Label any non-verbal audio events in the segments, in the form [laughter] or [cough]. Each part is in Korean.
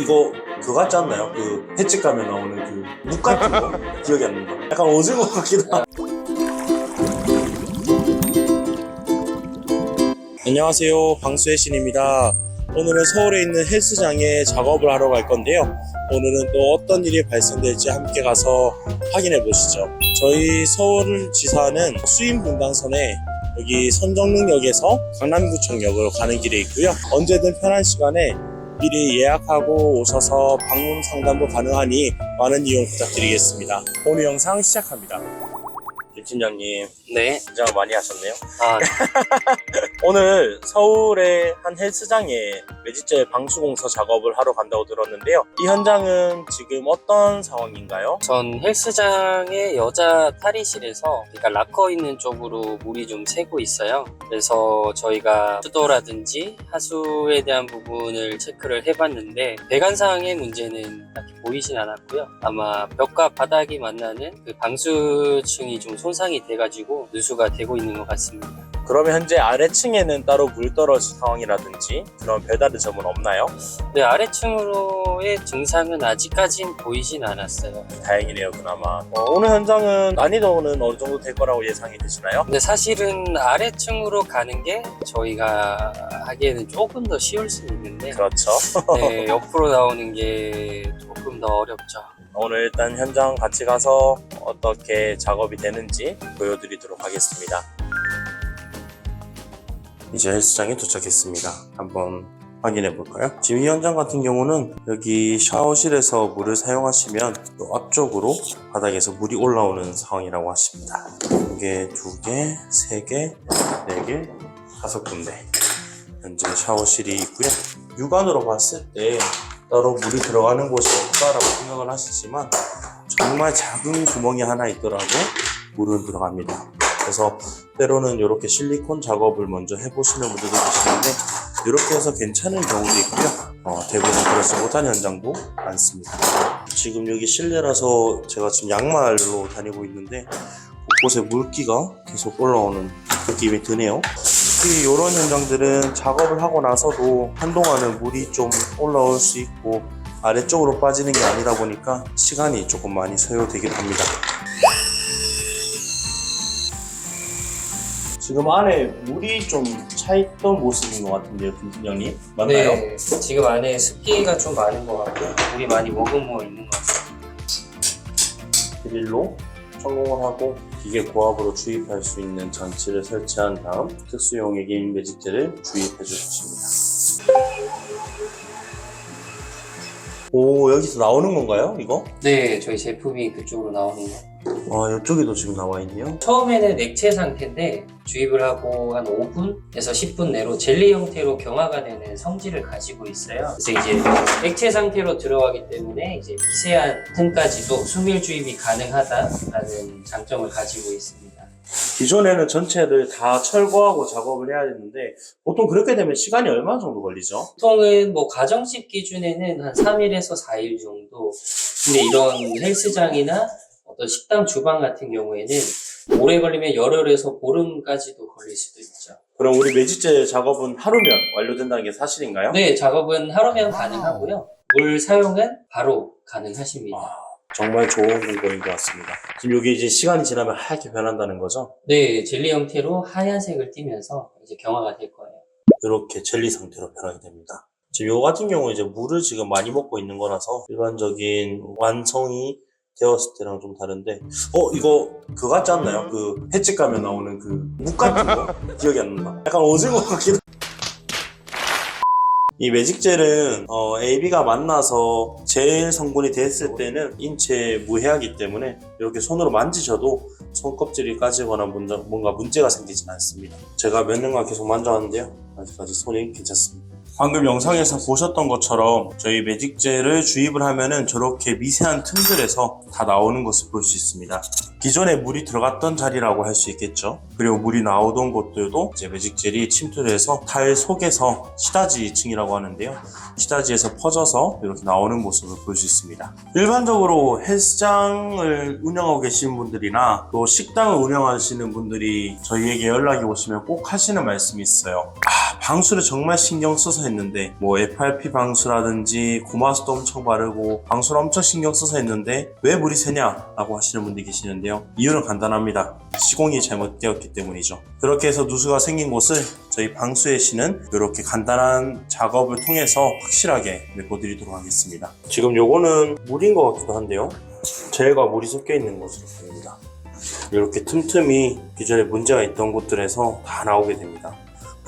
이거 그거 같지 않나요? 그 횟집 가면 나오는 그 묵 같은 거 기억이 안 난다. 약간 오징어 같기도 하고. 안녕하세요, 방수의 신입니다. 오늘은 서울에 있는 헬스장에 작업을 하러 갈 건데요. 오늘은 또 어떤 일이 발생될지 함께 가서 확인해 보시죠. 저희 서울 지사는 수임 분당선에 여기 선정릉역에서 강남구청역으로 가는 길에 있고요. 언제든 편한 시간에 미리 예약하고 오셔서 방문 상담도 가능하니 많은 이용 부탁드리겠습니다. 오늘 영상 시작합니다. 김 팀장님, 네. 긴장을 많이 하셨네요. 아, [laughs] 오늘 서울의 한 헬스장에 매직제 방수공사 작업을 하러 간다고 들었는데요. 이 현장은 지금 어떤 상황인가요? 전 헬스장의 여자 탈의실에서 그러니까 락커 있는 쪽으로 물이 좀 새고 있어요. 그래서 저희가 수도라든지 하수에 대한 부분을 체크를 해봤는데 배관상의 문제는 딱히 보이진 않았고요. 아마 벽과 바닥이 만나는 그 방수층이 좀 손 상이 돼가지고 누수가 되고 있는 것 같습니다. 그러면 현재 아래층에는 따로 물 떨어진 상황이라든지 그런 배달의 점은 없나요? 네, 아래층으로의 증상은 아직까진 보이진 않았어요. 다행이네요, 그나마. 어, 오늘 현장은 난이도는 어느 정도 될 거라고 예상이 되시나요? 근데 사실은 아래층으로 가는 게 저희가 하기에는 조금 더 쉬울 수 있는데 그렇죠. 네, [laughs] 옆으로 나오는 게 조금 더 어렵죠. 오늘 일단 현장 같이 가서 어떻게 작업이 되는지 보여드리도록 하겠습니다. 이제 헬스장에 도착했습니다. 한번 확인해 볼까요? 지금 이 현장 같은 경우는 여기 샤워실에서 물을 사용하시면 또 앞쪽으로 바닥에서 물이 올라오는 상황이라고 하십니다. 이게 두 개, 세 개, 네 개, 다섯 군데 현재 샤워실이 있고요. 육안으로 봤을 때 따로 물이 들어가는 곳이 없다라고 생각을 하시지만 정말 작은 구멍이 하나 있더라도 물은 들어갑니다. 그래서 때로는 이렇게 실리콘 작업을 먼저 해보시는 분들도 계시는데 이렇게 해서 괜찮은 경우도 있고요. 어, 대부분 그렇지 못한 현장도 많습니다. 지금 여기 실내라서 제가 지금 양말로 다니고 있는데 곳곳에 물기가 계속 올라오는 느낌이 드네요. 특히 이런 현장들은 작업을 하고 나서도 한동안은 물이 좀 올라올 수 있고 아래쪽으로 빠지는 게 아니다 보니까 시간이 조금 많이 소요되기도 합니다. 지금 안에 물이 좀 차있던 모습인 것 같은데요, 김팀장님 맞나요? 네, 지금 안에 습기가 좀 많은 것 같고요. 물이 많이 머금어 있는 것 같습니다. 드릴로 성공을 하고 기계 고압으로 주입할 수 있는 장치를 설치한 다음 특수용 애기인 매직제를 주입해 주십니다. 오 여기서 나오는 건가요 이거? 네, 저희 제품이 그쪽으로 나오는 거. 아 이쪽에도 지금 나와 있네요. 처음에는 액체 상태인데 주입을 하고 한 5분에서 10분 내로 젤리 형태로 경화가 되는 성질을 가지고 있어요. 그래서 이제 액체 상태로 들어가기 때문에 이제 미세한 틈까지도 수밀 주입이 가능하다라는 장점을 가지고 있습니다. 기존에는 전체를 다 철거하고 작업을 해야 되는데 보통 그렇게 되면 시간이 얼마 정도 걸리죠? 보통은 뭐 가정집 기준에는 한 3일에서 4일 정도. 근데 이런 헬스장이나 어떤 식당 주방 같은 경우에는 오래 걸리면 열흘에서 보름까지도 걸릴 수도 있죠. 그럼 우리 매직제 작업은 하루면 완료된다는 게 사실인가요? 네, 작업은 하루면 가능하고요. 물 사용은 바로 가능하십니다. 아, 정말 좋은 공법인 것 같습니다. 지금 여기 이제 시간이 지나면 하얗게 변한다는 거죠? 네, 젤리 형태로 하얀색을 띠면서 이제 경화가 될 거예요. 이렇게 젤리 상태로 변하게 됩니다. 지금 요 같은 경우 이제 물을 지금 많이 먹고 있는 거라서 일반적인 완성이 되었을 때랑 좀 다른데 어 이거 그거 같지 않나요? 그 횟집 가면 나오는 그 묵 같은 거 기억이 안 난다. 약간 오징어 같기도 이 매직젤은 어, AB가 만나서 제일 성분이 됐을 때는 인체에 무해하기 때문에 이렇게 손으로 만지셔도 손껍질이 까지거나 뭔가 문제가 생기진 않습니다. 제가 몇 년간 계속 만져왔는데요. 아직까지 손이 괜찮습니다. 방금 영상에서 보셨던 것처럼 저희 매직젤을 주입을 하면은 저렇게 미세한 틈들에서 다 나오는 것을 볼 수 있습니다. 기존에 물이 들어갔던 자리라고 할 수 있겠죠. 그리고 물이 나오던 곳들도 이제 매직젤이 침투를 해서 탈 속에서 시다지층이라고 하는데요. 시다지에서 퍼져서 이렇게 나오는 모습을 볼 수 있습니다. 일반적으로 헬스장을 운영하고 계시는 분들이나 또 식당을 운영하시는 분들이 저희에게 연락이 오시면 꼭 하시는 말씀이 있어요. 아, 방수를 정말 신경 써서 했는데 뭐 FRP 방수라든지 고마스도 엄청 바르고 방수를 엄청 신경 써서 했는데 왜 물이 새냐? 라고 하시는 분들이 계시는데요. 이유는 간단합니다. 시공이 잘못되었기 때문이죠. 그렇게 해서 누수가 생긴 곳을 저희 방수의 신은 이렇게 간단한 작업을 통해서 확실하게 메꿔드리도록 하겠습니다. 지금 요거는 물인 것 같기도 한데요. 젤과 물이 섞여 있는 것으로 보입니다. 이렇게 틈틈이 기존에 문제가 있던 곳들에서 다 나오게 됩니다.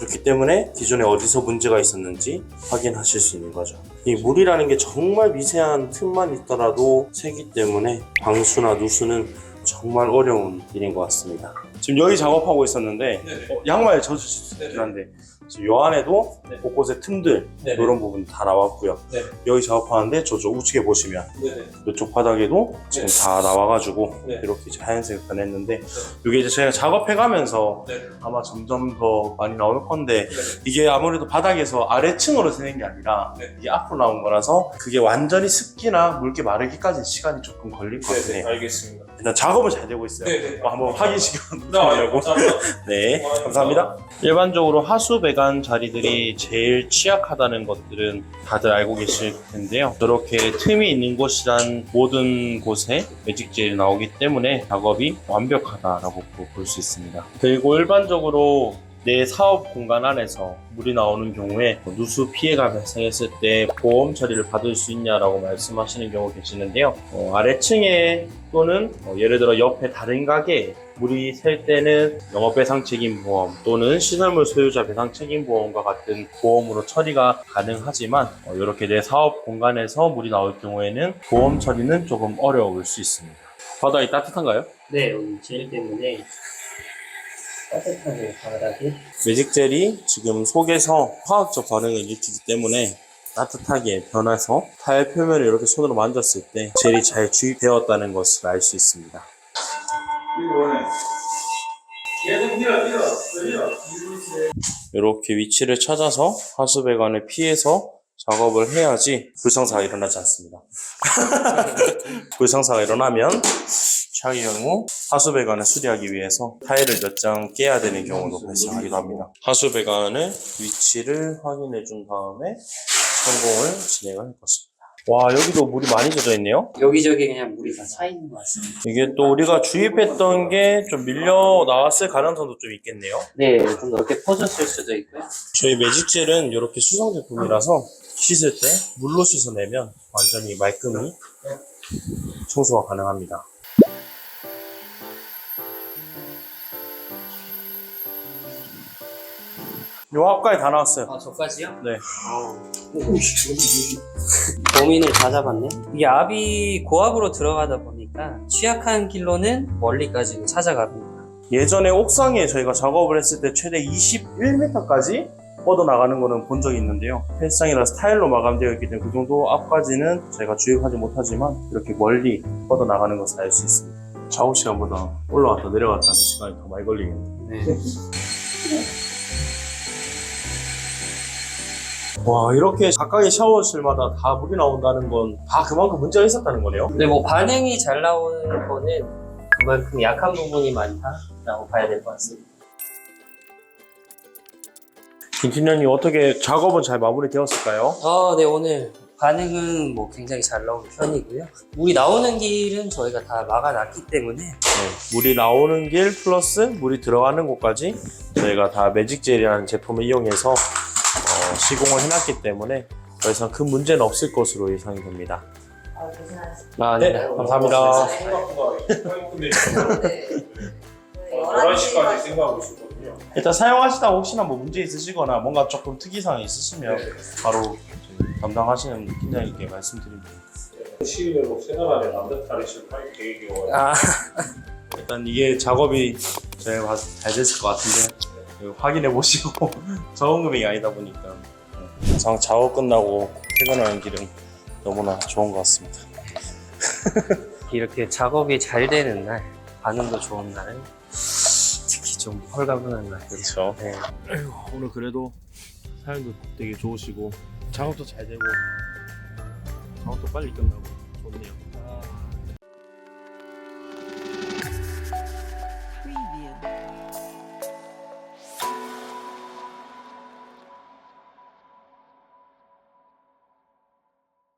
그렇기 때문에 기존에 어디서 문제가 있었는지 확인하실 수 있는 거죠. 이 물이라는 게 정말 미세한 틈만 있더라도 새기 때문에 방수나 누수는 정말 어려운 일인 것 같습니다. 지금 여기 작업하고 있었는데 어, 양말 젖으실 수 있긴 한데 지금 요 안에도 네. 곳곳에 틈들 네네. 이런 부분 다 나왔고요. 네. 여기 작업하는데 저쪽 우측에 보시면 네네. 이쪽 바닥에도 지금 네. 다 나와가지고 네. 이렇게 이제 하얀색을 변했는데 이게 이제 저희가 작업해가면서 네. 아마 점점 더 많이 나올 건데 이게 아무래도 바닥에서 아래층으로 새는 게 아니라 네. 이게 앞으로 나온 거라서 그게 완전히 습기나 물기 마르기까지 시간이 조금 걸릴 것 같아요. 알겠습니다. 일단 작업은 잘 되고 있어요. 네네. 어, 한번 확인시켜 네, 드리려고. 감사합니다. [laughs] 네, 감사합니다. 일반적으로 하수 배관 자리들이 제일 취약하다는 것들은 다들 알고 계실 텐데요. 저렇게 틈이 있는 곳이란 모든 곳에 매직젤이 나오기 때문에 작업이 완벽하다라고 볼 수 있습니다. 그리고 일반적으로 내 사업 공간 안에서 물이 나오는 경우에 누수 피해가 발생했을 때 보험 처리를 받을 수 있냐라고 말씀하시는 경우 계시는데요. 어, 아래층에 또는 어, 예를 들어 옆에 다른 가게에 물이 셀 때는 영업배상 책임 보험 또는 시설물 소유자 배상 책임 보험과 같은 보험으로 처리가 가능하지만 어, 이렇게 내 사업 공간에서 물이 나올 경우에는 보험 처리는 조금 어려울 수 있습니다. 바닥이 따뜻한가요? 네, 여기 젤 때문에 따뜻하게 바닥이 매직 젤이 지금 속에서 화학적 반응을 일으키기 때문에 따뜻하게 변해서 타일 표면을 이렇게 손으로 만졌을 때 젤이 잘 주입되었다는 것을 알 수 있습니다. 이렇게 위치를 찾아서 하수배관을 피해서 작업을 해야지 불상사가 일어나지 않습니다. [laughs] 불상사가 일어나면 최악의 경우 하수배관을 수리하기 위해서 타일을 몇 장 깨야 되는 경우도 발생하기도 합니다. 하수배관을 위치를 확인해 준 다음에 성공을 진행을 할 것입니다. 와 여기도 물이 많이 젖어 있네요. 여기저기 그냥 물이 다 차 있는 것 같습니다. 이게 또 우리가 주입했던 게 좀 밀려 나왔을 가능성도 좀 있겠네요. 네, 좀 넓게 퍼졌을 수도 있고요. 저희 매직젤은 이렇게 수성 제품이라서 씻을 때 물로 씻어내면 완전히 말끔히 청소가 가능합니다. 요 앞까지 다 나왔어요. 아, 저까지요? 네. 범인을 다 잡았네. 이게 압이 고압으로 들어가다 보니까 취약한 길로는 멀리까지 찾아갑니다. 예전에 옥상에 저희가 작업을 했을 때 최대 21m까지 뻗어 나가는 거는 본 적이 있는데요. 헬스장이라서 타일로 마감되어 있기 때문에 그 정도 앞까지는 저희가 주입하지 못하지만 이렇게 멀리 뻗어 나가는 것을 알 수 있습니다. 작업 시간보다 올라왔다 내려갔다 하는 시간이 더 많이 걸리겠네요. 네. [laughs] 와 이렇게 각각의 샤워실마다 다 물이 나온다는 건 다 그만큼 문제가 있었다는 거네요. 근데 뭐 반응이 잘 나오는 거는 그만큼 약한 부분이 많다라고 봐야 될 것 같습니다. 김팀장님 어떻게 작업은 잘 마무리되었을까요? 어, 네, 오늘 반응은 뭐 굉장히 잘 나온 편이고요. 물이 나오는 길은 저희가 다 막아놨기 때문에 네, 물이 나오는 길 플러스 물이 들어가는 곳까지 저희가 다 매직젤이라는 제품을 이용해서 어, 시공을 해놨기 때문에 더 이상 큰 문제는 없을 것으로 예상이 됩니다. 아, 네, 감사합니다. 생각보다 파이프들이 네. 11시까지 생각하고 있었거든요. 일단 사용하시다 혹시나 뭐 문제 있으시거나 뭔가 조금 특이사항이 있으시면 바로 저희 담당하시는 팀장님께 말씀드립니다. 시위를 뭐 안에 남자 탈의실 파이프 계획이 아, [laughs] 일단 이게 작업이 저희가 봐서 잘 됐을 것 같은데 그 확인해 보시고 [laughs] 적은 금액이 아니다 보니까. 항상 작업 끝나고 퇴근하는 길은 너무나 좋은 것 같습니다. [laughs] 이렇게 작업이 잘 되는 날, 반응도 좋은 날은 특히 좀 헐가분한 날. 그렇죠. 네. 오늘 그래도 사연도 되게 좋으시고 작업도 잘 되고 작업도 빨리 끝나고 좋네요.